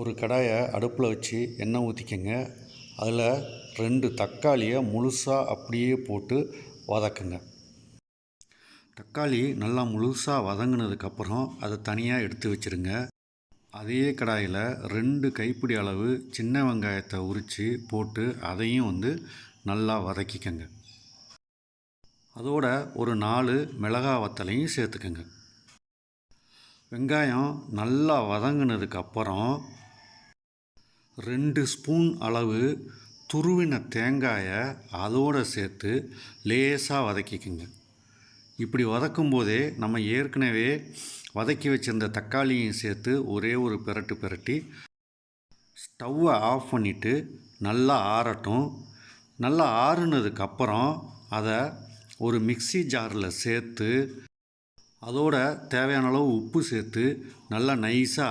ஒரு கடாயை அடுப்பில் வச்சு எண்ணெய் ஊற்றிக்கங்க. அதில் ரெண்டு தக்காளியை முழுசாக அப்படியே போட்டு வதக்குங்க. தக்காளி நல்லா முழுசாக வதங்கினதுக்கப்புறம் அதை தனியாக எடுத்து வச்சுருங்க. அதே கடாயில் ரெண்டு கைப்பிடி அளவு சின்ன வெங்காயத்தை உரித்து போட்டு அதையும் வந்து நல்லா வதக்கிக்கங்க. அதோட ஒரு நாலு மிளகா வத்தலையும் சேர்த்துக்கங்க. வெங்காயம் நல்லா வதங்கினதுக்கப்புறம் ரெண்டு ஸ்பூன் அளவு துருவின தேங்காயை அதோடு சேர்த்து லேசாக வதக்கிக்குங்க. இப்படி வதக்கும் போதே நம்ம ஏற்கனவே வதக்கி வச்சிருந்த தக்காளியும் சேர்த்து ஒரே ஒரு பிரட்டு பிரட்டி ஸ்டவ்வை ஆஃப் பண்ணிவிட்டு நல்லா ஆறட்டும். நல்லா ஆறுனதுக்கப்புறம் அதை ஒரு மிக்ஸி ஜாரில் சேர்த்து அதோட தேவையான அளவு உப்பு சேர்த்து நல்லா நைஸாக